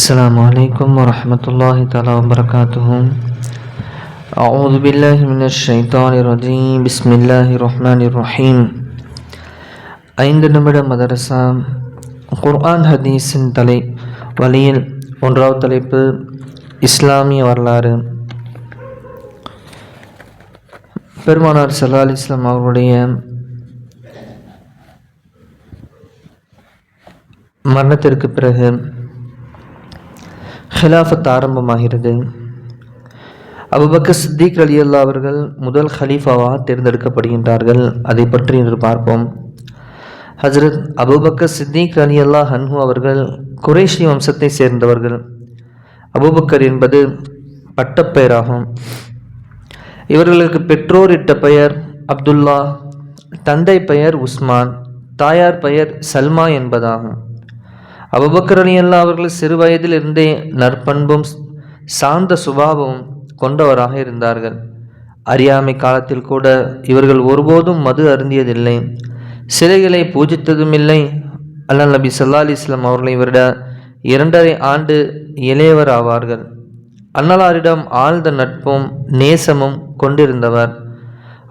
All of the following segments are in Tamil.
السلام عليكم ورحمة الله تعالى وبركاته أعوذ بالله من الشيطان الرجيم بسم الله الرحمن الرحيم ஐந்து நிமிட மதரசா குர்ஆன் ஹதீஸின் தலை வழியில் ஒன்றாவது தலைப்பு இஸ்லாமிய வரலாறு பெருமானார் சல்லா அலி இஸ்லாம் அவர்களுடைய மரணத்திற்கு பிறகு ஹிலாஃபத் ஆரம்பமாகிறது. அபுபக்கர் சித்திக் அலி அல்லா அவர்கள் முதல் ஹலீஃபாவாக தேர்ந்தெடுக்கப்படுகின்றார்கள். அதை பற்றி இன்று பார்ப்போம். ஹஜரத் அபுபக்கர் சித்திக் அலி அல்லா ஹன்ஹு அவர்கள் குரேஷி வம்சத்தை சேர்ந்தவர்கள். அபுபக்கர் என்பது பட்டப்பெயராகும். இவர்களுக்கு பெற்றோர் இட்ட பெயர் அப்துல்லா தந்தை பெயர் உஸ்மான் தாயார் பெயர் சல்மா என்பதாகும். அவபக்கரணி எல்லாம் அல்லா அவர்கள் சிறு வயதிலிருந்தே நற்பண்பும் சார்ந்த சுபாவமும் கொண்டவராக இருந்தார்கள். அறியாமை காலத்தில் கூட இவர்கள் ஒருபோதும் மது அருந்தியதில்லை. சிலைகளை பூஜித்ததும் இல்லை அல்லா நபி சல்லா அலி இஸ்லாம் அவர்களை விட இரண்டரை ஆண்டு இளையவர் ஆவார்கள் அன்னலாரிடம் ஆழ்ந்த நட்பும் நேசமும் கொண்டிருந்தவர்.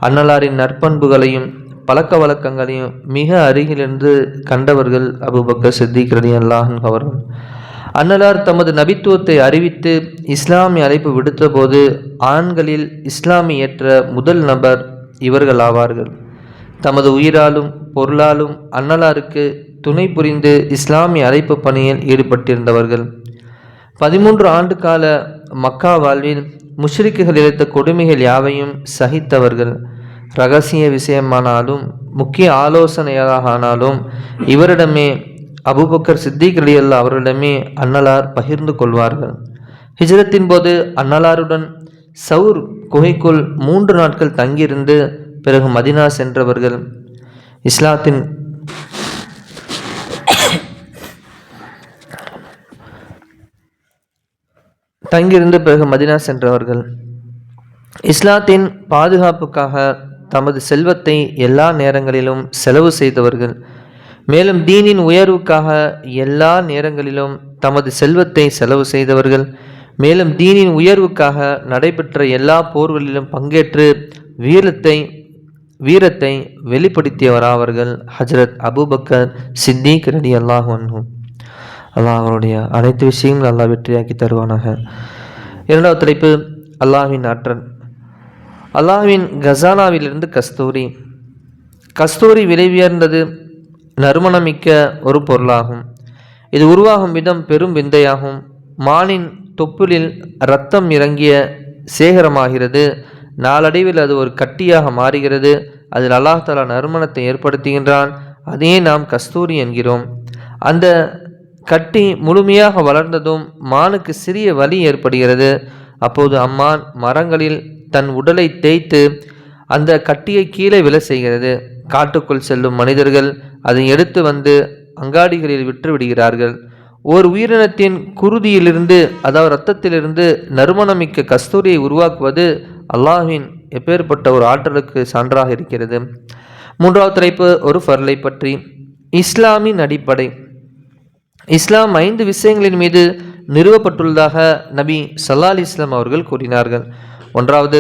அன்னலாரின் நற்பண்புகளையும் பழக்க வழக்கங்களையும் மிக அருகிலிருந்து கண்டவர்கள் அபுபக்கர் சித்திக் ரதி அல்லாஹன் அவர்கள். அன்னலார் தமது நபித்துவத்தை அறிவித்து இஸ்லாமிய அழைப்பு விடுத்தபோது ஆண்களில் இஸ்லாமி ஏற்ற முதல் நபர் இவர்கள் ஆவார்கள். தமது உயிராலும் பொருளாலும் அன்னலாருக்கு துணை புரிந்து இஸ்லாமிய அழைப்பு பணியில் ஈடுபட்டிருந்தவர்கள். பதிமூன்று ஆண்டு கால மக்கா வாழ்வில் முஷ்ரிக்குகள் இழைத்த கொடுமைகள் யாவையும் சகித்தவர்கள். ரகசிய விஷயமானாலும் முக்கிய ஆலோசனையாக ஆனாலும் இவரிடமே அபுபக்கர் சித்திக் அலி அவரிடமே அன்னலார் பகிர்ந்து கொள்வார்கள். ஹிஜரத்தின் போது அன்னலாருடன் சவுர் குகைக்குள் மூன்று நாட்கள் தங்கியிருந்து பிறகு மதினா சென்றவர்கள். இஸ்லாத்தின் தங்கியிருந்து பிறகு மதினா சென்றவர்கள். இஸ்லாத்தின் பாதுகாப்புக்காக தமது செல்வத்தை எல்லா நேரங்களிலும் செலவு செய்தவர்கள். மேலும் தீனின் உயர்வுக்காக எல்லா நேரங்களிலும் தமது செல்வத்தை செலவு செய்தவர்கள். மேலும் தீனின் உயர்வுக்காக நடைபெற்ற எல்லா போர்களிலும் பங்கேற்று வீரத்தை வீரத்தை வெளிப்படுத்தியவராவர்கள் ஹஜரத் அபுபக்கர் சித்திக் ரடி அல்லாஹன்ஹும் அல்லாஹ் அவருடைய அனைத்து விஷயங்களும் அல்லாஹ் வெற்றியாக்கி தருவானாக. இரண்டாவது தலைப்பு அல்லாஹின் ஆற்றல் அல்லாஹ்வின் கசானாவிலிருந்து கஸ்தூரி. கஸ்தூரி விலை உயர்ந்தது நறுமணமிக்க ஒரு பொருளாகும். இது உருவாகும் விதம் பெரும் விந்தையாகும். மானின் தொப்புளில் இரத்தம் இறங்கிய சேகரமாகிறது. நாளடைவில் அது ஒரு கட்டியாக மாறுகிறது. அதில் அல்லாஹாலா நறுமணத்தை ஏற்படுத்துகின்றான். அதையே நாம் கஸ்தூரி என்கிறோம். அந்த கட்டி முழுமையாக வளர்ந்ததும் மானுக்கு சிறிய வலி ஏற்படுகிறது. அப்போது அம்மான் மரங்களில் தன் உடலை தேய்த்து அந்த கட்டியை கீழே விழ செய்கிறது. காட்டுக்குள் செல்லும் மனிதர்கள் அதை எடுத்து வந்து அங்காடிகளில் விற்று விடுகிறார்கள் ஓர் உயிரினத்தின் குருதியிலிருந்து அதாவது இரத்தத்திலிருந்து நறுமணமிக்க கஸ்தூரியை உருவாக்குவது அல்லாஹின் எப்பேற்பட்ட ஒரு ஆற்றலுக்கு சான்றாக இருக்கிறது. மூன்றாவது தலைப்பு ஒரு ஃபர்லை பற்றி. இஸ்லாமின் அடிப்படை. இஸ்லாம் ஐந்து விஷயங்களின் மீது நிறுவப்பட்டுள்ளதாக நபி சல்லா அலி இஸ்லாம் அவர்கள் கூறினார்கள். ஒன்றாவது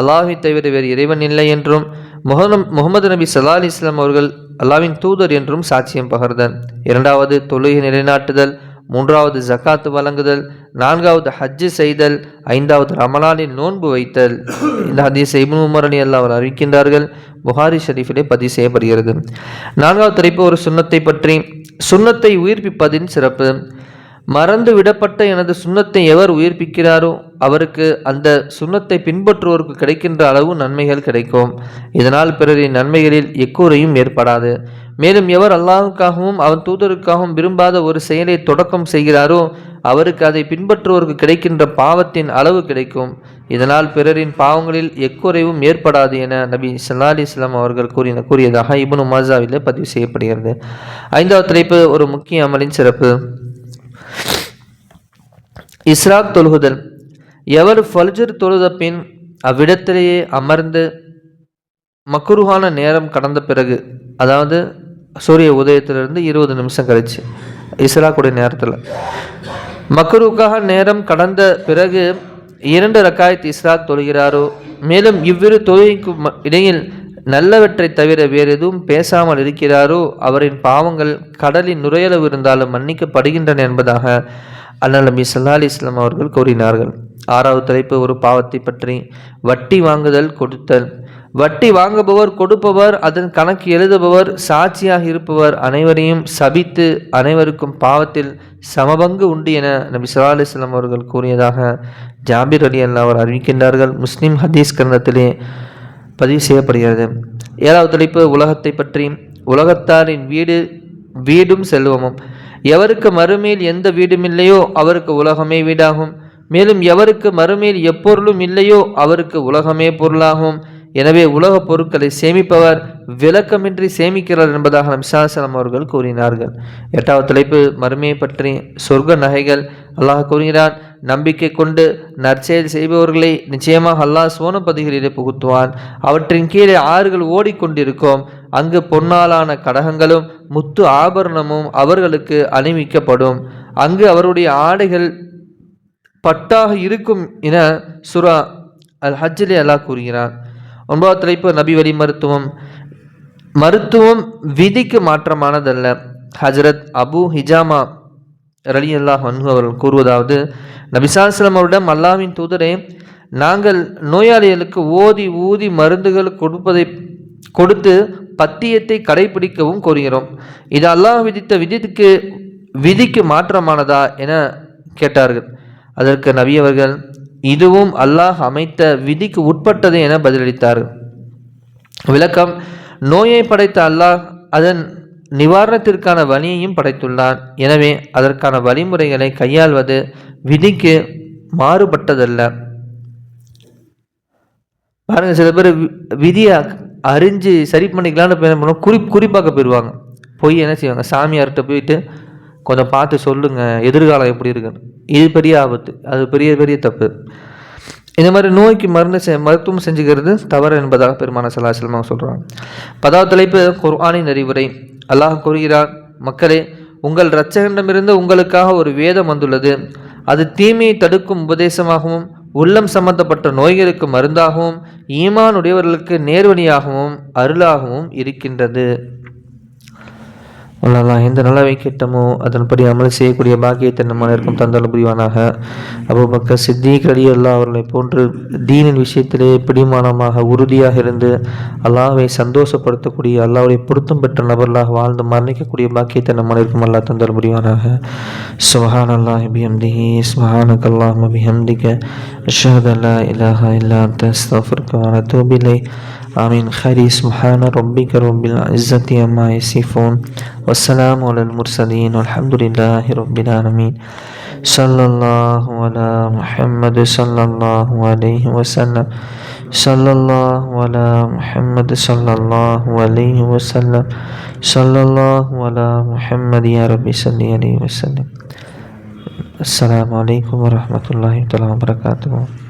அல்லாஹை தவிர வேறு இறைவன் இல்லை என்றும் முகனம் முகமது நபி சல்லா அலி இஸ்லாம் அவர்கள் அல்லாவின் தூதர் என்றும் சாட்சியம் பகர்தல் இரண்டாவது தொழுகை நிலைநாட்டுதல். மூன்றாவது ஜக்காத்து வழங்குதல். நான்காவது ஹஜ்ஜு செய்தல். ஐந்தாவது ரமலானில் நோன்பு வைத்தல். இந்த ஹதீஸ் இப்னு உமர் அலி அல்லா அவர் அறிவிக்கின்றார்கள். புகாரி ஷரீஃபிலே பதிவு செய்யப்படுகிறது. நான்காவது தலைப்பு ஒரு சுண்ணத்தை பற்றி. சுண்ணத்தை உயிர்ப்பிப்பதின் சிறப்பு. மறந்து விடப்பட்ட எனது சுண்ணத்தை எவர் உயிர்ப்பிக்கிறாரோ அவருக்கு அந்த சுண்ணத்தை பின்பற்றுவோருக்கு கிடைக்கின்ற அளவு நன்மைகள் கிடைக்கும். இதனால் பிறரின் நன்மைகளில் எக்கூறையும் ஏற்படாது. மேலும் எவர் அல்லாவுக்காகவும் அவன் தூதருக்காகவும் விரும்பாத ஒரு செயலை தொடக்கம் செய்கிறாரோ அவருக்கு அதை பின்பற்றுவோருக்கு கிடைக்கின்ற பாவத்தின் அளவு கிடைக்கும். இதனால் பிறரின் பாவங்களில் எக்குறைவும் ஏற்படாது என நபி சல்லா அலி இஸ்லாம் அவர்கள் கூறின கூறியதாக இபுனு மாசாவிலே பதிவு செய்யப்படுகிறது. ஐந்தாவது தலைப்பு ஒரு முக்கிய அமலின் சிறப்பு. இஸ்ராக் தொழுகுதல். எவர் ஃபல்ஜர் தொழுத பின் அவ்விடத்திலேயே அமர்ந்து மக்குருவான நேரம் கடந்த பிறகு அதாவது சூரிய உதயத்திலிருந்து இருபது நிமிஷம் கழிச்சு இஸ்ராக்குடைய நேரத்தில். மக்ரூக்காக நேரம் கடந்த பிறகு இரண்டு ரக்காயத் இஸ்ராக் தொழுகிறாரோ மேலும் இவ்விரு தொழுகைக்கும் ம- இடையில் நல்லவற்றை தவிர வேறு எதுவும் பேசாமல் இருக்கிறாரோ அவரின் பாவங்கள் கடலின் நுரையளவு இருந்தாலும் மன்னிக்கப்படுகின்றன என்பதாக அண்ணல் நபி சல்லா அலி இஸ்லாம் அவர்கள் கூறினார்கள் ஆறாவது தலைப்பு ஒரு பாவத்தை பற்றி. வட்டி வாங்குதல் கொடுத்தல். வட்டி வாங்குபவர் கொடுப்பவர் அதன் கணக்கு எழுதுபவர் சாட்சியாக இருப்பவர் அனைவரையும் சபித்து அனைவருக்கும் பாவத்தில் சமபங்கு உண்டு என நபி சல்லா அலிஸ்லாம் அவர்கள் கூறியதாக ஜாபிர் அலி அல்லா அவர் அறிவிக்கின்றார்கள். முஸ்லீம் ஹதீஸ் கிரந்தத்திலே பதிவு செய்யப்படுகிறது. ஏழாவது தலைப்பு உலகத்தை பற்றி. உலகத்தாரின் வீடு வீடும் செல்வமும். எவருக்கு மறுமையில் எந்த வீடும் இல்லையோ அவருக்கு உலகமே வீடாகும். மேலும் எவருக்கு மறுமையில் எப்பொருளும் இல்லையோ அவருக்கு உலகமே பொருளாகும். எனவே உலகப் பொருட்களை சேமிப்பவர் விளக்கமின்றி சேமிக்கிறார் என்பதாக நம்சாசலம் அவர்கள் கூறினார்கள். எட்டாவது தலைப்பு மறுமையை பற்றி சொர்க்க நகைகள். அல்லாஹ் கூறுகிறான் நம்பிக்கை கொண்டு நற்செயல் செய்பவர்களை நிச்சயமாக அல்லாஹ் சோனப்பதிகளிலே புகுத்துவான். அவற்றின் கீழே ஆறுகள் ஓடிக்கொண்டிருக்கும். அங்கு பொன்னாலான கடகங்களும் முத்து ஆபரணமும் அவர்களுக்கு அணிவிக்கப்படும். அங்கு அவருடைய ஆடைகள் பட்டாக இருக்கும் என சுரா அல் ஹஜ்ஜிலே அல்லாஹ் கூறுகிறான். ஒன்பதாவது தலைப்பு நபி வழி மருத்துவம். மருத்துவம் விதிக்கு மாற்றமானதல்ல. ஹஜரத் அபு ஹிஜாமா ரலி அல்லாஹ் வன்கு அவர்கள் கூறுவதாவது நபிசாஸ்லம் அவரிடம் அல்லாவின் தூதரே நாங்கள் நோயாளிகளுக்கு ஓதி ஊதி மருந்துகள் கொடுப்பதை கொடுத்து பத்தியத்தை கடைபிடிக்கவும் கோருகிறோம். இது அல்லாஹ் விதித்த விதிக்கு விதிக்கு மாற்றமானதா என கேட்டார்கள். அதற்கு நபி அவர்கள் இதுவும் அல்லாஹ் அமைத்த விதிக்கு உட்பட்டது என பதிலளித்தார்கள். விளக்கம் நோயை படைத்த அல்லாஹ் அதன் நிவாரணத்திற்கான வழியையும் படைத்துள்ளான் எனவே அதற்கான வழிமுறைகளை கையாள்வது விதிக்கு மாறுபட்டதல்ல. பாருங்க சில பேர் வி- விதியை அறிஞ்சு சரி பண்ணிக்கலாம்னு போய் என்ன பண்ணுவோம் குறி குறிப்பாக்க போயிடுவாங்க. போய் என்ன செய்வாங்க? சாமியார்கிட்ட போயிட்டு கொஞ்சம் பார்த்து சொல்லுங்க எதிர்காலம் எப்படி இருக்குன்னு. இது பெரிய ஆபத்து அது பெரிய பெரிய தப்பு. இந்த மாதிரி நோய்க்கு மருந்து செ மருத்துவம் செஞ்சுக்கிறது தவறு என்பதாக பெருமான சலாசலமாக சொல்கிறாங்க பதாவது தலைப்பு குர்ஆனின் அறிவுரை. அல்லாஹ் கூறுகிறார் மக்களே உங்கள் இரட்சகனிடமிருந்து உங்களுக்காக ஒரு வேதம் வந்துள்ளது. அது தீமையை தடுக்கும் உபதேசமாகவும் உள்ளம் சம்பந்தப்பட்ட நோய்களுக்கு மருந்தாகவும் ஈமான் உடையவர்களுக்கு நேர்வழியாகவும் அருளாகவும் இருக்கின்றது. அல்லாஹ் எந்த நலவை கேட்டமோ அதன்படி அமல் செய்யக்கூடிய பாக்கியத்தை நம்ம இருக்கும் தந்தல் புரிவானாக. அபுபக்கர் சித்திக் அலி அல்லாஹ் அவர்களை போன்று தீனின் விஷயத்திலே பிடிமானமாக உறுதியாக இருந்து அல்லாவை சந்தோஷப்படுத்தக்கூடிய அல்லாவுடைய பொருத்தம் பெற்ற நபர்களாக வாழ்ந்து மரணிக்கக்கூடிய பாக்கியத்தை நம்ம இருக்கும் அல்லாஹ் தந்தல் புரிவானாக. சுஹான் அல்லாஹ் பிஹம்திஹி சுபஹானக் அல்லாஹ் பிஹம்திக அஷ்ஹது அல்லா இலாஹா இல்லா அன்த அஸ்தக்ஃபிருக்க آمين. خير سبحان ربك رب العزة عما يصفون. والسلام على المرسلين. والحمد لله رب العالمين. صلى الله على محمد صلى الله عليه وسلم. صلى الله على محمد صلى الله عليه وسلم. صلى الله على محمد يا ربي صل عليه وسلم. السلام عليكم ورحمة الله وبركاته.